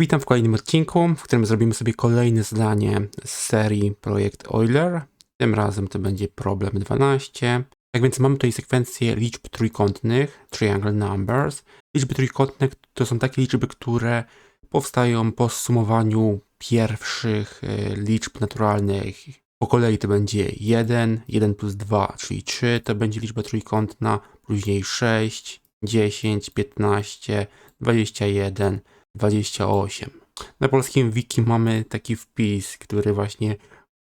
Witam w kolejnym odcinku, w którym zrobimy sobie kolejne zadanie z serii Projekt Euler. Tym razem to będzie problem 12. Tak więc mamy tutaj sekwencję liczb trójkątnych, triangle numbers. Liczby trójkątne to są takie liczby, które powstają po sumowaniu pierwszych e, liczb naturalnych. Po kolei to będzie 1, 1 plus 2, czyli 3, to będzie liczba trójkątna, później 6, 10, 15, 21, 28. Na polskim wiki mamy taki wpis, który właśnie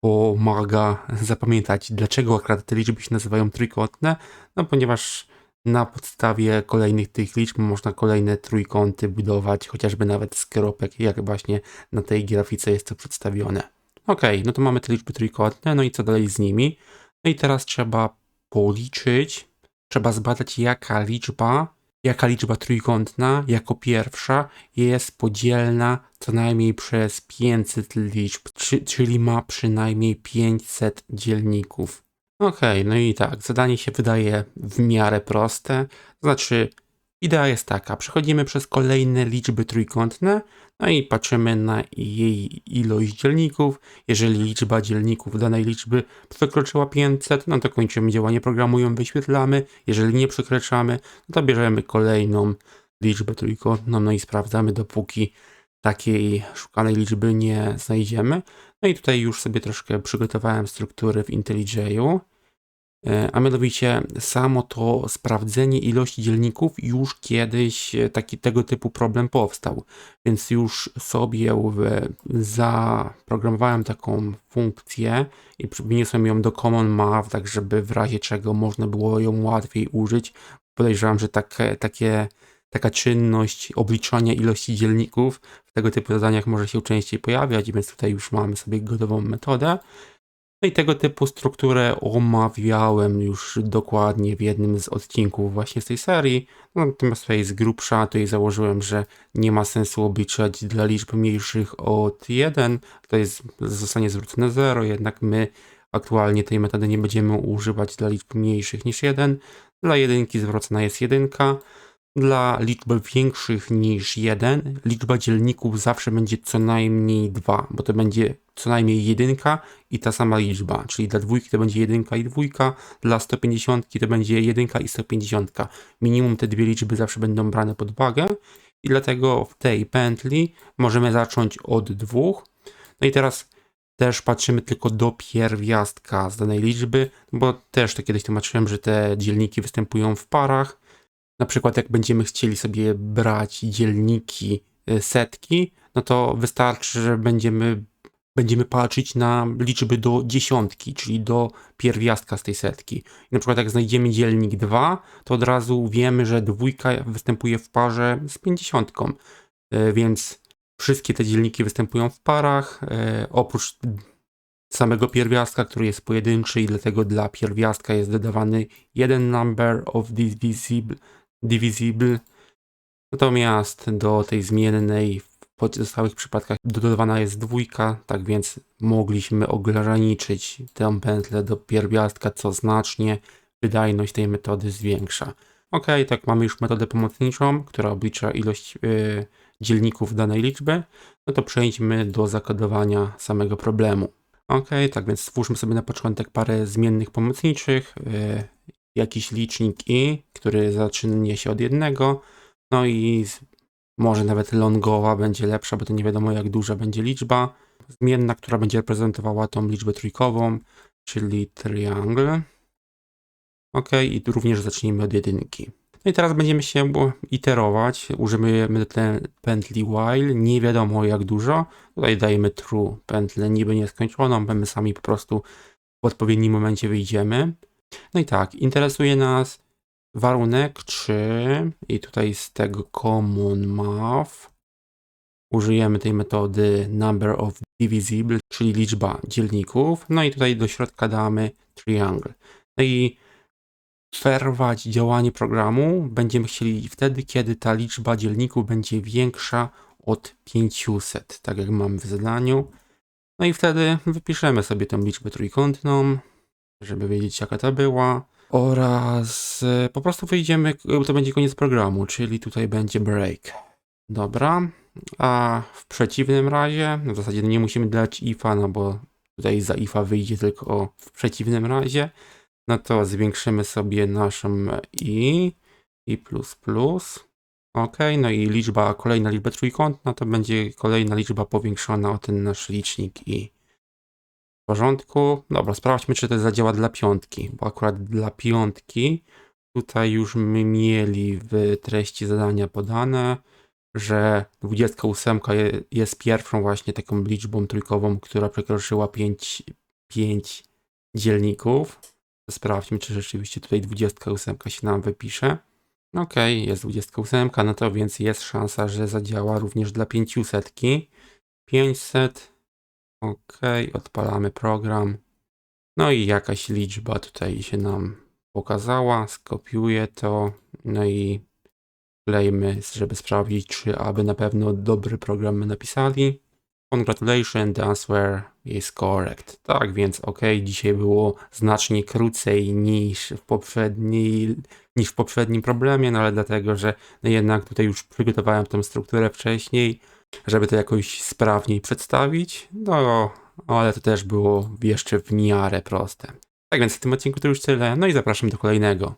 pomaga zapamiętać, dlaczego akurat te liczby się nazywają trójkątne. No ponieważ na podstawie kolejnych tych liczb można kolejne trójkąty budować, chociażby nawet z kropek, jak właśnie na tej grafice jest to przedstawione. Ok, no to mamy te liczby trójkątne, no i co dalej z nimi? No i teraz trzeba policzyć, trzeba zbadać jaka liczba jaka liczba trójkątna jako pierwsza jest podzielna co najmniej przez 500 liczb, czy, czyli ma przynajmniej 500 dzielników. Okej, okay, no i tak, zadanie się wydaje w miarę proste, to znaczy idea jest taka, przechodzimy przez kolejne liczby trójkątne, no i patrzymy na jej ilość dzielników. Jeżeli liczba dzielników danej liczby przekroczyła 500, no to kończymy działanie programu, ją wyświetlamy. Jeżeli nie przekraczamy, no to bierzemy kolejną liczbę trójkątną, no i sprawdzamy, dopóki takiej szukanej liczby nie znajdziemy. No i tutaj już sobie troszkę przygotowałem struktury w IntelliJ'u. E, a mianowicie samo to sprawdzenie ilości dzielników już kiedyś e, taki tego typu problem powstał, więc już sobie zaprogramowałem taką funkcję i przyniosłem ją do Common Math, tak żeby w razie czego można było ją łatwiej użyć. Podejrzewam, że takie, takie, taka czynność obliczania ilości dzielników w tego typu zadaniach może się częściej pojawiać, więc tutaj już mamy sobie gotową metodę. No i tego typu strukturę omawiałem już dokładnie w jednym z odcinków właśnie z tej serii. No, natomiast tutaj jest grubsza, tutaj założyłem, że nie ma sensu obliczać dla liczb mniejszych od 1, to jest zostanie zwrócone 0, jednak my aktualnie tej metody nie będziemy używać dla liczb mniejszych niż 1. Dla jedynki zwracana jest jedynka. Dla liczb większych niż 1 liczba dzielników zawsze będzie co najmniej 2, bo to będzie co najmniej jedynka i ta sama liczba, czyli dla dwójki to będzie jedynka i dwójka, dla 150 to będzie jedynka i 150. Minimum te dwie liczby zawsze będą brane pod uwagę i dlatego w tej pętli możemy zacząć od dwóch. No i teraz też patrzymy tylko do pierwiastka z danej liczby, bo też to kiedyś tłumaczyłem, że te dzielniki występują w parach. Na przykład jak będziemy chcieli sobie brać dzielniki y, setki, no to wystarczy, że będziemy będziemy patrzeć na liczby do dziesiątki, czyli do pierwiastka z tej setki. I na przykład jak znajdziemy dzielnik 2, to od razu wiemy, że dwójka występuje w parze z pięćdziesiątką. E, więc wszystkie te dzielniki występują w parach, e, oprócz samego pierwiastka, który jest pojedynczy i dlatego dla pierwiastka jest dodawany jeden number of divisible, divisible. Natomiast do tej zmiennej pozostałych przypadkach dodawana jest dwójka, tak więc mogliśmy ograniczyć tę pętlę do pierwiastka, co znacznie wydajność tej metody zwiększa. Ok, tak mamy już metodę pomocniczą, która oblicza ilość yy, dzielników danej liczby, no to przejdźmy do zakodowania samego problemu. Ok, tak więc stwórzmy sobie na początek parę zmiennych pomocniczych, yy, jakiś licznik i, który zaczyna się od jednego, no i może nawet longowa będzie lepsza, bo to nie wiadomo jak duża będzie liczba. Zmienna, która będzie reprezentowała tą liczbę trójkową, czyli triangle. Ok, i również zacznijmy od jedynki. No i teraz będziemy się iterować. Użyjemy pętli while, nie wiadomo jak dużo. Tutaj dajemy true pętlę niby nieskończoną, bo my sami po prostu w odpowiednim momencie wyjdziemy. No i tak, interesuje nas warunek, czy i tutaj z tego common math użyjemy tej metody number of divisible, czyli liczba dzielników. No i tutaj do środka damy triangle. No i przerwać działanie programu będziemy chcieli wtedy, kiedy ta liczba dzielników będzie większa od 500, tak jak mamy w zadaniu. No i wtedy wypiszemy sobie tę liczbę trójkątną, żeby wiedzieć jaka to była oraz e, po prostu wyjdziemy, to będzie koniec programu, czyli tutaj będzie break. Dobra, A w przeciwnym razie, w zasadzie nie musimy dać ifa, no bo tutaj za ifa wyjdzie tylko w przeciwnym razie, no to zwiększymy sobie naszą i, i plus plus. Ok, no i liczba, kolejna liczba trójkątna to będzie kolejna liczba powiększona o ten nasz licznik i porządku. Dobra, sprawdźmy, czy to zadziała dla piątki, bo akurat dla piątki tutaj już my mieli w treści zadania podane, że 28 je- jest pierwszą właśnie taką liczbą trójkową, która przekroczyła 5, 5 dzielników. Sprawdźmy, czy rzeczywiście tutaj 28 się nam wypisze. Okej, jest 28, no to więc jest szansa, że zadziała również dla 500. 500. Okej, odpalamy program. No i jakaś liczba tutaj się nam pokazała. Skopiuję to. No i wklejmy, żeby sprawdzić, czy aby na pewno dobry program napisali. Congratulations, the answer is correct. Tak więc ok, dzisiaj było znacznie krócej niż w poprzedniej, niż w poprzednim problemie, no ale dlatego, że no jednak tutaj już przygotowałem tą strukturę wcześniej, żeby to jakoś sprawniej przedstawić. No, ale to też było jeszcze w miarę proste. Tak więc w tym odcinku to już tyle, no i zapraszam do kolejnego.